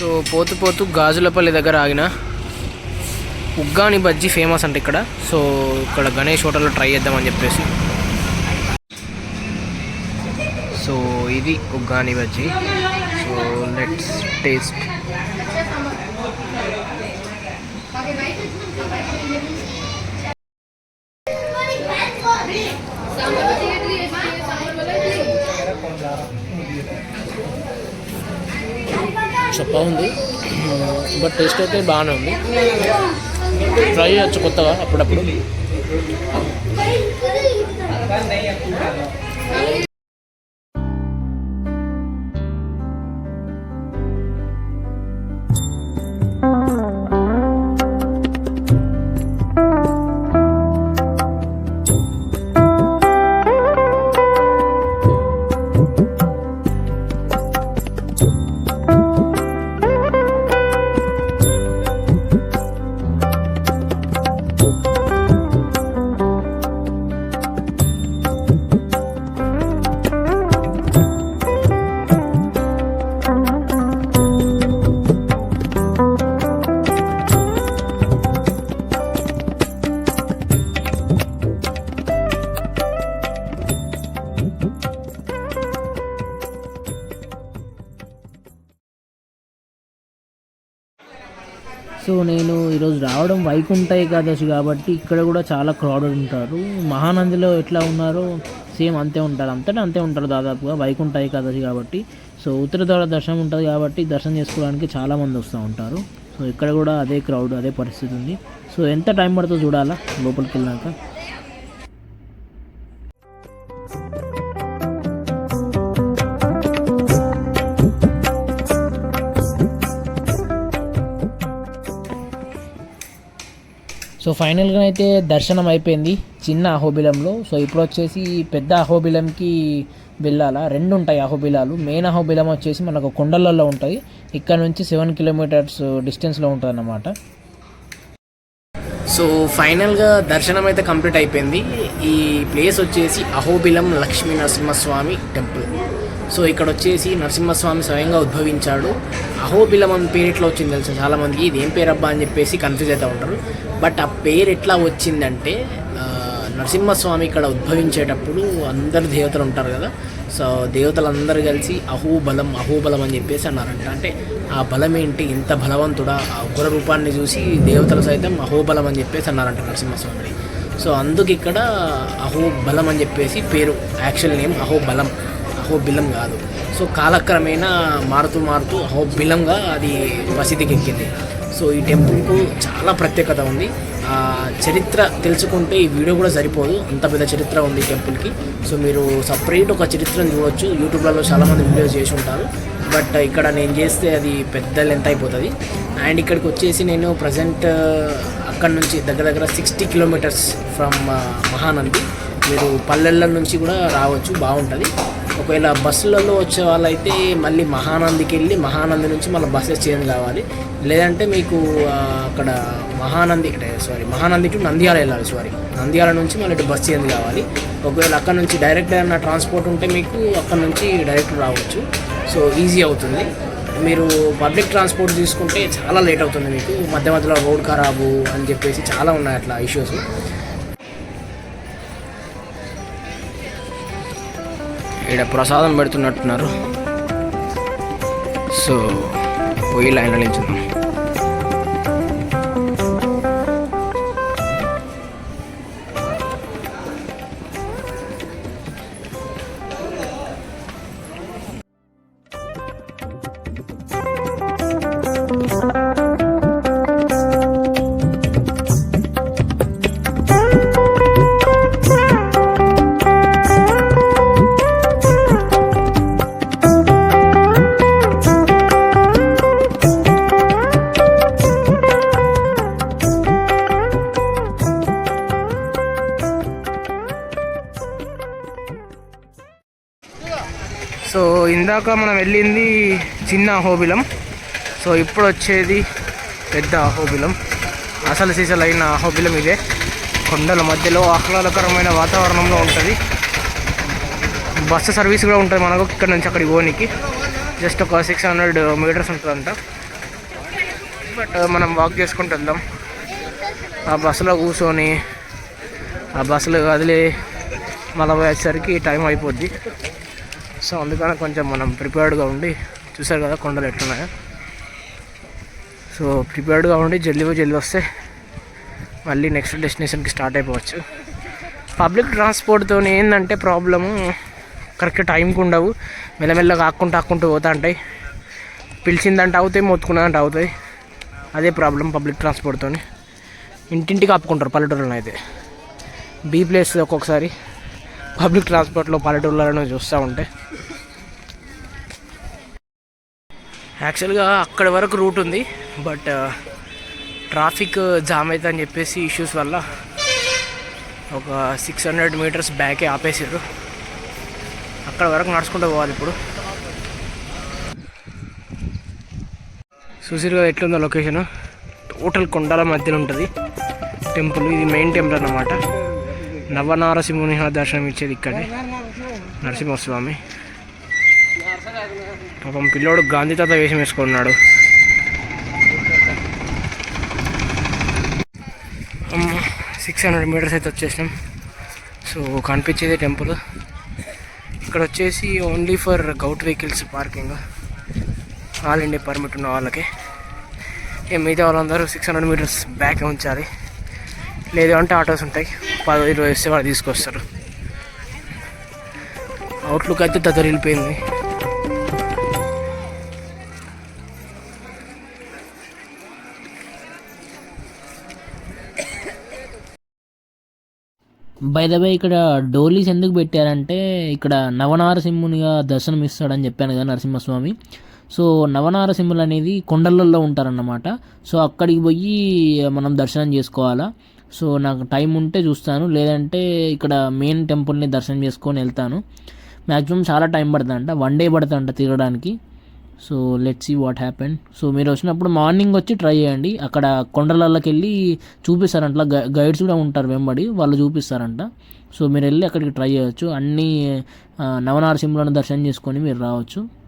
So పోతూ పోతూ గాజులపల్లి దగ్గర ఆగిన ఉగ్గాని బజ్జీ ఫేమస్ అంటే ఇక్కడ. సో ఇక్కడ గణేష్ హోటల్లో ట్రై చేద్దామని చెప్పేసి. సో ఇది uggani bajji. So let's taste. So బాగుంది బట్ టేస్ట్ అయితే బాగానే ఉంది. ట్రై చేయొచ్చు కొత్తగా అప్పుడప్పుడు. సో నేను ఈరోజు రావడం వైకుంఠ ఏకాదశి కాబట్టి ఇక్కడ కూడా చాలా క్రౌడెడ్ ఉంటారు. మహానందిలో ఎట్లా ఉన్నారో సేమ్ అంతే ఉంటారు. అంతటా అంతే ఉంటారు దాదాపుగా వైకుంఠ ఏకాదశి కాబట్టి. సో ఉత్తరద్వార దర్శనం ఉంటుంది కాబట్టి దర్శనం చేసుకోవడానికి చాలామంది వస్తూ ఉంటారు. సో ఇక్కడ కూడా అదే క్రౌడ్ అదే పరిస్థితి ఉంది. సో ఎంత టైం పడుతుందో చూడాలా లోపలికి వెళ్ళాక. సో ఫైనల్గా అయితే దర్శనం అయిపోయింది చిన్న అహోబిలంలో. సో ఇప్పుడు వచ్చేసి పెద్ద అహోబిలంకి వెళ్ళాలా? రెండు ఉంటాయి అహోబిలాలు. మెయిన్ అహోబిలం వచ్చేసి మనకు కొండలలో ఉంటుంది ఇక్కడ నుంచి సెవెన్ కిలోమీటర్స్ డిస్టెన్స్లో ఉంటుంది అన్నమాట సో ఫైనల్గా దర్శనం అయితే కంప్లీట్ అయిపోయింది. ఈ ప్లేస్ వచ్చేసి అహోబిలం లక్ష్మీ నరసింహస్వామి టెంపుల్. సో ఇక్కడ వచ్చేసి నరసింహస్వామి స్వయంగా ఉద్భవించాడు. అహోబిలం అని పేరు ఎట్లా వచ్చింది తెలుసా? చాలామందికి ఇది ఏం పేరు అబ్బా అని చెప్పేసి కన్ఫ్యూజ్ అవుతూ ఉంటారు. బట్ ఆ పేరు ఎట్లా వచ్చిందంటే నరసింహస్వామి ఇక్కడ ఉద్భవించేటప్పుడు అందరు దేవతలు ఉంటారు కదా. సో దేవతలందరూ కలిసి అహోబలం అహోబలం అని చెప్పేసి అన్నారంట. అంటే ఆ బలం ఏంటి? ఇంత బలవంతుడా? ఆ ఉగ్ర రూపాన్ని చూసి దేవతలు సైతం అహోబలం అని చెప్పేసి అన్నారంట నరసింహస్వామిని సో అందుకు ఇక్కడ అహోబలం అని చెప్పేసి పేరు యాక్చువల్ నేమ్ అహోబలం. అహోబిలం కాదు. సో కాలక్రమేణా మారుతూ మారుతూ అహోబిలంగా అది ప్రసిద్ధికి ఎక్కింది సో ఈ టెంపుల్కు చాలా ప్రత్యేకత ఉంది. ఆ చరిత్ర తెలుసుకుంటే ఈ వీడియో కూడా సరిపోదు. అంత పెద్ద చరిత్ర ఉంది టెంపుల్కి. సో మీరు సపరేట్ ఒక చరిత్రను చూడొచ్చు. యూట్యూబ్లలో చాలామంది వీడియోస్ చేసి ఉంటారు. బట్ ఇక్కడ నేను చేస్తే అది పెద్ద లెంత్ అయిపోతుంది. అండ్ ఇక్కడికి వచ్చేసి నేను ప్రజెంట్ అక్కడ నుంచి దగ్గర దగ్గర సిక్స్టీ కిలోమీటర్స్ ఫ్రమ్ మహానంది. మీరు పల్లెల నుంచి కూడా రావచ్చు. బాగుంటుంది. ఒకవేళ బస్సులలో వచ్చే వాళ్ళైతే మళ్ళీ మహానందికి వెళ్ళి మహానంది నుంచి మళ్ళీ బస్సెస్ చేంజ్ కావాలి. లేదంటే మీకు అక్కడ మహానంది సారీ మహానంది టు నంద్యాల వెళ్ళాలి సారీ. నంద్యాల నుంచి మళ్ళీ ఇటు బస్ చేంజ్ కావాలి. ఒకవేళ అక్కడ నుంచి డైరెక్ట్ ఏమైనా ట్రాన్స్పోర్ట్ ఉంటే మీకు అక్కడ నుంచి డైరెక్ట్ రావచ్చు. సో ఈజీ అవుతుంది. మీరు పబ్లిక్ ట్రాన్స్పోర్ట్ తీసుకుంటే చాలా లేట్ అవుతుంది మీకు. మధ్య మధ్యలో రోడ్ ఖరాబు అని చెప్పేసి చాలా ఉన్నాయి అట్లా ఇష్యూస్. ఇక్కడ ప్రసాదం పెడుతున్నట్టున్నారు. సో పోయి లైన్లో నిల్చున్నాం ఇందాక మనం వెళ్ళింది చిన్న అహోబిలం. సో ఇప్పుడు వచ్చేది పెద్ద అహోబిలం. అసలు సీసలైన అయిన అహోబిలం ఇదే. కొండల మధ్యలో ఆహ్లాదకరమైన వాతావరణంలో ఉంటుంది. బస్సు సర్వీస్ కూడా ఉంటుంది మనకు ఇక్కడ నుంచి అక్కడికి పోనీకి. జస్ట్ ఒక సిక్స్ హండ్రెడ్ మీటర్స్ ఉంటుందంట. బట్ మనం వాక్ చేసుకుంటూ వెళ్దాం. ఆ బస్సులో కూర్చొని ఆ బస్సులో కదిలి మళ్ళీ పోయేసరికి టైం అయిపోద్ది. సో అందుకని కొంచెం మనం ప్రిపేర్డ్గా ఉండి చూసారు కదా కొండలు ఎట్లున్నాయో. సో ప్రిపేర్డ్గా ఉండి జల్దీ జల్దీ వస్తే మళ్ళీ నెక్స్ట్ డెస్టినేషన్కి స్టార్ట్ అయిపోవచ్చు. పబ్లిక్ ట్రాన్స్పోర్ట్తో ఏంటంటే ప్రాబ్లము కరెక్ట్ టైంకి ఉండవు. మెల్లమెల్లగా ఆక్కుంటూ ఆక్కుంటూ పోతా ఉంటాయి. పిలిచిందంటే అవుతాయి మొత్తుకున్నదంటే అవుతాయి. అదే ప్రాబ్లం పబ్లిక్ ట్రాన్స్పోర్ట్తో ఇంటింటికి ఆపుకుంటారు పల్లెటూరులో అయితే. బీ ప్లేస్ ఒక్కొక్కసారి. పబ్లిక్ ట్రాన్స్పోర్ట్లో పల్లెటూళ్ళలో చూస్తూ ఉంటే. యాక్చువల్గా అక్కడి వరకు రూట్ ఉంది బట్ ట్రాఫిక్ జామ్ అవుతుంది అని చెప్పేసి ఇష్యూస్ వల్ల ఒక సిక్స్ హండ్రెడ్ మీటర్స్ బ్యాకే ఆపేసారు అక్కడ వరకు నడుచుకుంటూ పోవాలి ఇప్పుడు. చూసిరుగా ఎట్లుందో లొకేషన్? టోటల్ కొండల మధ్యలో ఉంటుంది టెంపుల్ ఇది మెయిన్ టెంపుల్ అన్నమాట. నవనారసింహుని దర్శనం ఇచ్చేది ఇక్కడే? నరసింహస్వామి. పాపం పిల్లోడు గాంధీ తాత వేషం వేసుకున్నాడు. సిక్స్ హండ్రెడ్ మీటర్స్ అయితే వచ్చేసినాం. సో కనిపించేది టెంపుల్. ఇక్కడ వచ్చేసి only for govt vehicles parking all India permit ఉన్న వాళ్ళకి. ఇక మిగతా వాళ్ళందరూ సిక్స్ హండ్రెడ్ మీటర్స్ బ్యాక్ ఉంచాలి. లేదు అంటే ఆటోస్ ఉంటాయి. పది ఇరవై వస్తే వాళ్ళు తీసుకొస్తారు. అవుట్లుక్ అయితే తదరిల్లిపోయింది బై ద ఇక్కడ డోలీస్ ఎందుకు పెట్టారంటే ఇక్కడ నవనారసింహునిగా దర్శనం ఇస్తాడని చెప్పాను కదా నరసింహస్వామి. సో నవనారసింహులు అనేది కొండలలో ఉంటారన్నమాట. సో అక్కడికి పోయి మనం దర్శనం చేసుకోవాలా? సో నాకు టైం ఉంటే చూస్తాను. లేదంటే ఇక్కడ మెయిన్ టెంపుల్ని దర్శనం చేసుకొని వెళ్తాను. మ్యాక్సిమం చాలా టైం పడుతుందంట. వన్ డే పడుతుందంట తిరగడానికి. So let see what happen so మీరు వచ్చినప్పుడు మార్నింగ్ వచ్చి ట్రై చేయండి. అక్కడ కొండలలోకి వెళ్ళి చూపిస్తారంట. గై- గైడ్స్ కూడా ఉంటారు వెంబడి. వాళ్ళు చూపిస్తారంట. సో మీరు వెళ్ళి అక్కడికి ట్రై చేయొచ్చు. అన్ని నవనారసింహులను దర్శనం చేసుకొని మీరు రావచ్చు.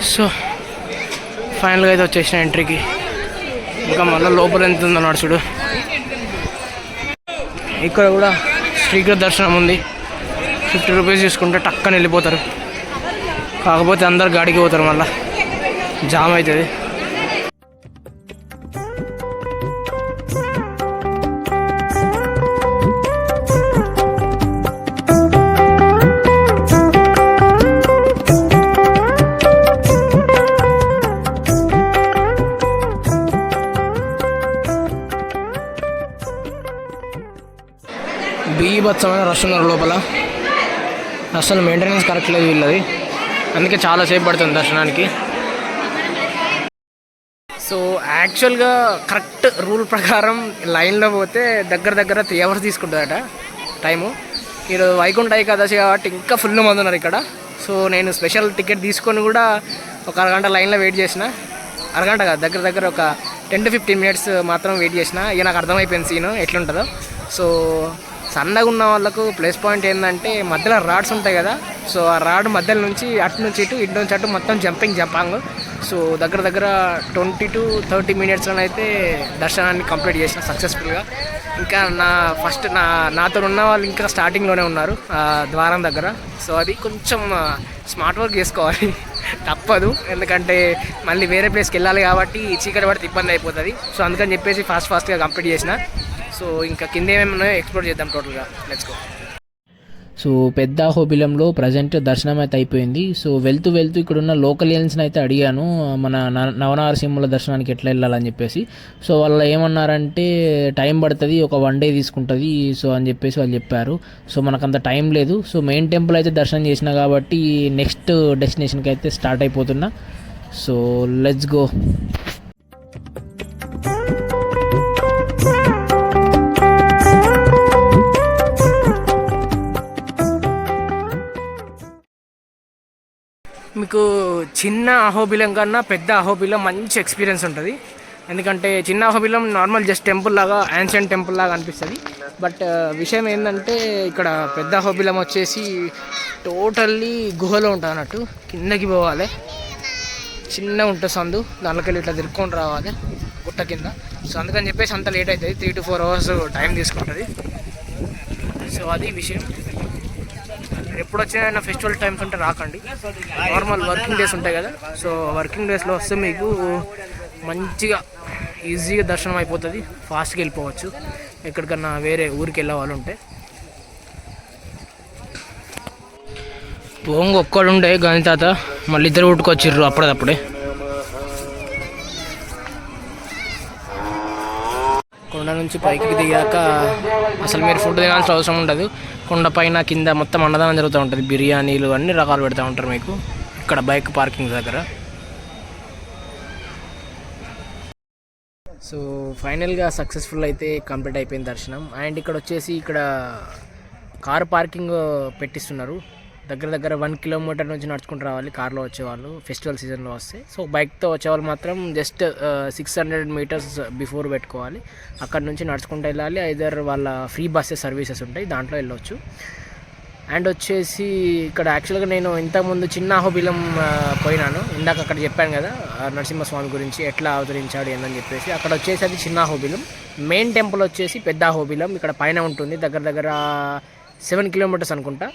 సో ఫైనల్గా అయితే వచ్చేసిన ఎంట్రీకి ఇంకా మళ్ళీ లోపల ఎంత ఉందో నడుచుడు ఇక్కడ కూడా శ్రీకృష్ణ దర్శనం ఉంది. ఫిఫ్టీ రూపీస్ తీసుకుంటే టక్కని వెళ్ళిపోతారు. కాకపోతే అందరు గాడికి పోతారు మళ్ళీ. జామ్ అవుతుంది. బీభత్సమైన రష్ ఉన్నారు లోపల. అసలు మెయింటెనెన్స్ కరెక్ట్ లేదు వీళ్ళది. అందుకే చాలా సేపు పడుతుంది దర్శనానికి. సో యాక్చువల్గా కరెక్ట్ రూల్ ప్రకారం లైన్లో పోతే దగ్గర దగ్గర త్రీ అవర్స్ తీసుకుంటుందట టైము ఈరోజు వైకుంఠ ఏకాదశి కాబట్టి ఇంకా ఫుల్ మంది ఉన్నారు ఇక్కడ. సో నేను స్పెషల్ టికెట్ తీసుకొని కూడా ఒక అరగంట లైన్లో వెయిట్ చేసిన. అరగంట కాదు దగ్గర దగ్గర ఒక టెన్ టు ఫిఫ్టీన్ మినిట్స్ మాత్రం వెయిట్ చేసిన. ఇక నాకు అర్థమైపోయింది సీన్ ఎట్లుంటుందో. సో సన్నగా ఉన్న వాళ్ళకు ప్లస్ పాయింట్ ఏంటంటే మధ్యలో రాడ్స్ ఉంటాయి కదా సో ఆ రాడ్ మధ్యలో నుంచి అటు నుంచి ఇటు ఇటు నుంచి అటు మొత్తం జంపింగ్ జంపాంగ్ సో దగ్గర దగ్గర ట్వంటీ టు థర్టీ మినిట్స్లో అయితే దర్శనాన్ని కంప్లీట్ చేసిన సక్సెస్ఫుల్గా ఇంకా నా ఫస్ట్ నా నాతో ఉన్న వాళ్ళు ఇంకా స్టార్టింగ్లోనే ఉన్నారు ద్వారం దగ్గర. సో అది కొంచెం స్మార్ట్ వర్క్ చేసుకోవాలి. తప్పదు ఎందుకంటే మళ్ళీ వేరే ప్లేస్కి వెళ్ళాలి కాబట్టి చీకటి పడితే ఇబ్బంది అయిపోతుంది. సో అందుకని చెప్పేసి ఫాస్ట్ ఫాస్ట్గా కంప్లీట్ చేసిన. సో ఇంకా కింద ఏమేమి ఎక్స్ప్లోర్ చేద్దాం టోటల్గా లెట్స్ గో సో పెద్ద హోబిలంలో ప్రజెంట్ దర్శనం అయితే అయిపోయింది. సో వెళ్తూ వెళ్తూ ఇక్కడ ఉన్న ఏలియన్స్ని అయితే అడిగాను మన న- నవనారసింహుల దర్శనానికి ఎట్లా వెళ్ళాలని చెప్పేసి. సో వాళ్ళు ఏమన్నారంటే టైం పడుతుంది ఒక వన్ డే తీసుకుంటుంది సో అని చెప్పేసి వాళ్ళు చెప్పారు. సో మనకు అంత టైం లేదు. సో మెయిన్ టెంపుల్ అయితే దర్శనం చేసిన కాబట్టి నెక్స్ట్ డెస్టినేషన్కి అయితే స్టార్ట్ అయిపోతున్నా. సో లెట్స్ గో మీకు చిన్న అహోబిలం కన్నా పెద్ద అహోబిలం మంచి ఎక్స్పీరియన్స్ ఉంటుంది. ఎందుకంటే చిన్న అహోబిలం నార్మల్ జస్ట్ టెంపుల్ లాగా యాన్షియంట్ టెంపుల్ లాగా అనిపిస్తుంది. బట్ uh, విషయం ఏంటంటే ఇక్కడ పెద్ద అహోబిలం వచ్చేసి టోటల్లీ గుహలో ఉంటుంది అన్నట్టు. కిందకి పోవాలి. చిన్న ఉంటుంది సందు దాంట్లోకి ఇట్లా తిరుక్కొని రావాలి. గుట్ట కింద. సో అందుకని చెప్పేసి అంత లేట్ అవుతుంది. Three to four hours time తీసుకుంటుంది. సో అది విషయం. ఎప్పుడు ఫెస్టివల్ టైమ్స్ ఉంటే రాకండి. నార్మల్ వర్కింగ్ డేస్ ఉంటాయి కదా. సో వర్కింగ్ డేస్లో వస్తే మీకు మంచిగా ఈజీగా దర్శనం అయిపోతుంది. ఫాస్ట్గా వెళ్ళిపోవచ్చు. ఎక్కడికన్నా వేరే ఊరికి వెళ్ళే వాళ్ళు ఉంటే. పోంగు ఒక్కడు ఉండే గాని తాత. మళ్ళీ ఇద్దరు ఉట్టుకొచ్చిర్రు అప్పుడప్పుడే కొండ నుంచి పైకి దిగాక అసలు మీరు ఫుడ్ తినాల్సిన అవసరం ఉండదు. కొండ పైన కింద మొత్తం అన్నదానం జరుగుతూ ఉంటుంది. బిర్యానీలు అన్ని రకాలు పెడతా ఉంటారు మీకు. ఇక్కడ బైక్ పార్కింగ్ దగ్గర. సో ఫైనల్గా సక్సెస్ఫుల్ అయితే కంప్లీట్ అయిపోయింది దర్శనం. అండ్ ఇక్కడ వచ్చేసి ఇక్కడ కార్ పార్కింగ్ పెట్టిస్తున్నారు. దగ్గర దగ్గర వన్ కిలోమీటర్ నుంచి నడుచుకుంటూ రావాలి. కార్లో వచ్చేవాళ్ళు ఫెస్టివల్ సీజన్లో వస్తే. సో బైక్తో వచ్చేవాళ్ళు మాత్రం just six hundred metres before పెట్టుకోవాలి. అక్కడ నుంచి నడుచుకుంటూ వెళ్ళాలి. ఐదర్ వాళ్ళ ఫ్రీ బస్సెస్ సర్వీసెస్ ఉంటాయి. దాంట్లో వెళ్ళొచ్చు. అండ్ వచ్చేసి ఇక్కడ యాక్చువల్గా నేను ఇంతకుముందు చిన్న అహోబిలం uh, పోయినాను. ఇందాక అక్కడ చెప్పాను కదా నరసింహస్వామి గురించి ఎట్లా అవతరించాడు ఏందని చెప్పేసి. అక్కడ వచ్చేసి అది చిన్న అహోబిలం మెయిన్ టెంపుల్ వచ్చేసి పెద్ద అహోబిలం ఇక్కడ పైన ఉంటుంది. దగ్గర దగ్గర సెవెన్ కిలోమీటర్స్ అనుకుంటా.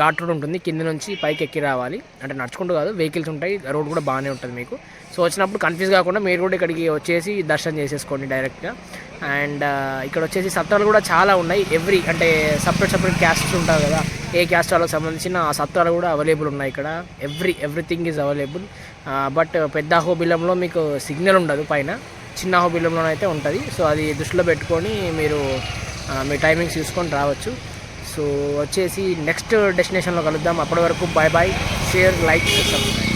ఘాట్ రోడ్ ఉంటుంది. కింద నుంచి పైకి ఎక్కి రావాలి. అంటే నడుచుకుంటూ కాదు వెహికల్స్ ఉంటాయి. రోడ్ కూడా బాగానే ఉంటుంది మీకు. సో వచ్చినప్పుడు కన్ఫ్యూజ్ కాకుండా మీరు కూడా ఇక్కడికి వచ్చేసి దర్శనం చేసేసుకోండి డైరెక్ట్గా అండ్ ఇక్కడ వచ్చేసి సత్రాలు కూడా చాలా ఉన్నాయి. ఎవ్రీ అంటే సపరేట్ సపరేట్ క్యాస్ట్స్ ఉంటారు కదా. ఏ క్యాస్ట్ వాళ్ళకి సంబంధించిన ఆ సత్రాలు కూడా అవైలబుల్ ఉన్నాయి ఇక్కడ. Every everything is available but పెద్ద హోబిలంలో మీకు సిగ్నల్ ఉండదు పైన. చిన్న హోబిలంలోనైతే అయితే ఉంటుంది. సో అది దృష్టిలో పెట్టుకొని మీరు మీ టైమింగ్స్ చూసుకొని రావచ్చు. సో వచ్చేసి నెక్స్ట్ డెస్టినేషన్లో కలుద్దాం. అప్పటి వరకు bye bye share like subscribe.